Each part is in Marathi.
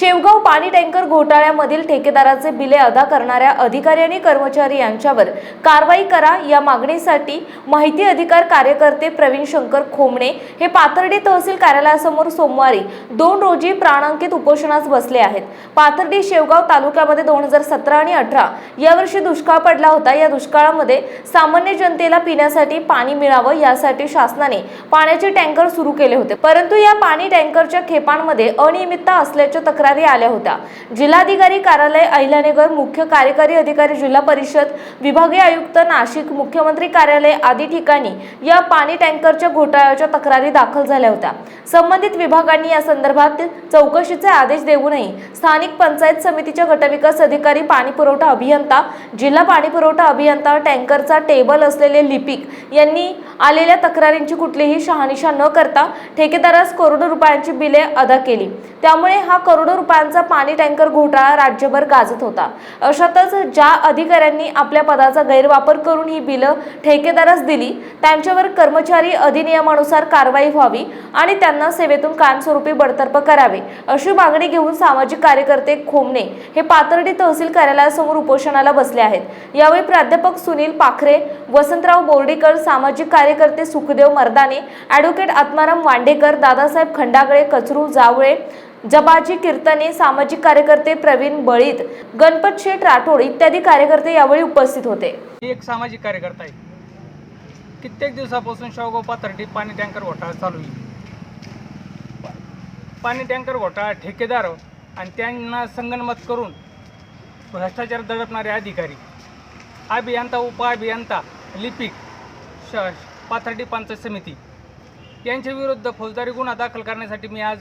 शेवगाव पाणी टँकर घोटाळ्यामधील ठेकेदाराचे बिले अदा करणाऱ्या अधिकारी आणि कर्मचारी यांच्यावर कारवाई करा या मागणीसाठी माहिती अधिकार कार्यकर्ते प्रवीण शंकर खोमणे हे पाथर्डी तहसील कार्यालयासमोर सोमवारी दोन रोजी प्राणांकित उपोषणास बसले आहेत. पाथर्डी शेवगाव तालुक्यामध्ये दोन हजार सतरा आणि अठरा यावर्षी दुष्काळ पडला होता. या दुष्काळामध्ये सामान्य जनतेला पिण्यासाठी पाणी मिळावं यासाठी शासनाने पाण्याचे टँकर सुरू केले होते. परंतु या पाणी टँकरच्या खेपांमध्ये अनियमितता असल्याच्या तक्रार आल्या होत्या. जिल्हाधिकारी कार्यालय अहिल्यानगर मुख्य कार्यकारी अधिकारी जिल्हा परिषद विभागीय आयुक्त नाशिक मुख्यमंत्री कार्यालय आदी ठिकाणी या पाणी टँकरच्या घोटाळ्याच्या तक्रारी दाखल झाल्या होत्या. संबंधित विभागांनी या संदर्भात चौकशीचे आदेश देऊनही स्थानिक पंचायत समितीच्या गटविकास अधिकारी पाणी पुरवठा अभियंता जिल्हा पाणी पुरवठा अभियंता टँकरचा टेबल असलेले लिपिक यांनी आलेल्या तक्रारींची कुठलीही शहानिशा न करता ठेकेदारास करोडो रुपयांची बिले अदा केली. त्यामुळे हा करोडो रुपयांचा पाणी टँकर घोटाळा राज्यभर गाजत होता. अशातच ज्या अधिकाऱ्यांनी आपल्या पदाचा गैरवापर करून ही बिलं ठेकेदारास दिली त्यांच्यावर कर्मचारी अधिनियमानुसार कारवाई व्हावी आणि त्यांना सेवेतून कायमस्वरूपी बडतर्फ करावे अशी मागणी घेऊन सामाजिक कार्यकर्ते खोमणे हे पाथर्डी तहसील कार्यालयासमोर उपोषणाला बसले आहेत. यावेळी प्राध्यापक सुनील पाखरे वसंतराव बोर्डीकर सामाजिक कार्यकर्ते सुखदेव मर्दाने ॲडव्होकेट आत्माराम वांडेकर दादासाहेब खंडागळे कचरू जावळे जबाजी कीर्तने सामाजिक कार्यकर्ते प्रवीण बळीत गणपत शेठ राठोड इत्यादी कार्यकर्ते यावेळी उपस्थित होते. एक सामाजिक कार्यकर्ता आहे. कित्येक दिवसापासून शावगाव पाथर्डी पाणी टँकर घोटाळा चालू आहे. पाणी टँकर घोटाळा ठेकेदार आणि त्यांना संगणमत करून भ्रष्टाचार दडपणारे अधिकारी अभियंता उपअभियंता लिपिक श पाथर्डी पंचायत समिती यांच्या विरुद्ध फौजदारी गुन्हा दाखल करण्यासाठी मी आज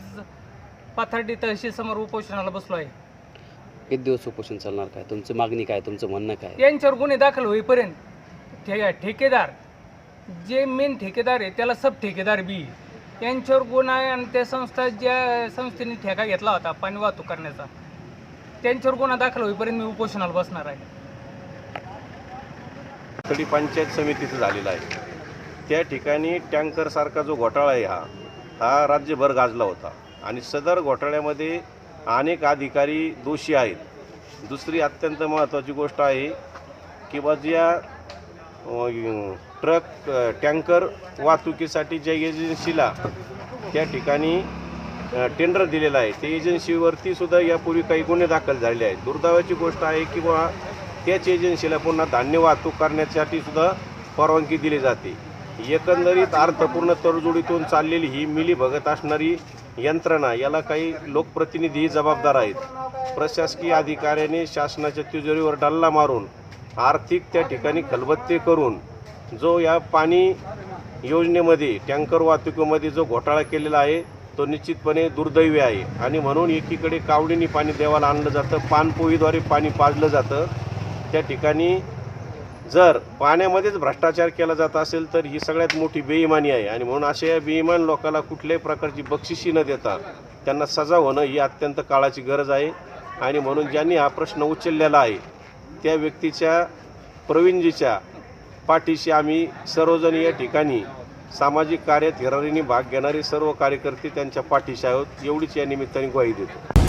पाथर्डी तहसील समोर उपोषणाला बसलो आहे किती दिवस उपोषण चालणार काय? तुमची मागणी काय? तुमचं म्हणणं काय? यांच्यावर गुन्हे दाखल होईपर्यंत ठे ठेकेदार जे मेन ठेकेदार आहे त्याला सब ठेकेदार बी. यांच्यावर गुन्हा आहे आणि त्या संस्था ज्या संस्थेने ठेका घेतला होता पाणी वाहतूक करण्याचा त्यांच्यावर गुन्हा दाखल होईपर्यंत मी उपोषणाला बसणार आहे. तरी पंचायत समितीचं झालेलं आहे. त्या ठिकाणी टँकरसारखा जो घोटाळा आहे हा हा राज्यभर गाजला होता. आणि सदर घोटाळ्यामध्ये अनेक अधिकारी दोषी आहेत. दुसरी अत्यंत महत्त्वाची गोष्ट आहे की ज्या ट्रक टँकर वाहतुकीसाठी ज्या एजन्सीला त्या ठिकाणी टेंडर दिलेलं आहे त्या एजन्सीवरती सुद्धा यापूर्वी काही गुन्हे दाखल झालेले आहेत. दुर्दैवाची गोष्ट आहे किंवा त्याच एजन्सीला पुन्हा धान्य वाहतूक करण्यासाठी सुद्धा परवानगी दिली जाते. एकंदरीत अर्थपूर्ण तडजोडीतून चाललेली ही मिली भगत असणारी यंत्रणा याला काही लोकप्रतिनिधी जबाबदार आहेत. प्रशासकीय अधिकाऱ्याने शासनाच्या तिजोरीवर डल्ला मारून आर्थिक त्या ठिकाणी खलबत्ते करून जो या पाणी योजनेमध्ये टँकर वाहतुकीमध्ये जो घोटाळा केलेला आहे तो निश्चितपणे दुर्दैवी आहे. आणि म्हणून एकीकडे कावडीने पाणी देवाला आणलं जातं पानपोईद्वारे पाणी पाजलं जातं त्या ठिकाणी जर पाण्यामध्येच भ्रष्टाचार केला जात असेल तर ही सगळ्यात मोठी बेईमानी आहे. आणि म्हणून अशा या बेईमान लोकांना कुठल्याही प्रकारची बक्षिशी न देता त्यांना सजा होणं ही अत्यंत काळाची गरज आहे. आणि म्हणून ज्यांनी हा प्रश्न उचललेला आहे त्या व्यक्तीच्या प्रवीणजीच्या पाठीशी आम्ही सर्वजण या ठिकाणी सामाजिक कार्यात हिरारीने भाग घेणारे सर्व कार्यकर्ते त्यांच्या पाठीशी आहोत. एवढीच या निमित्ताने ग्वाही देतो.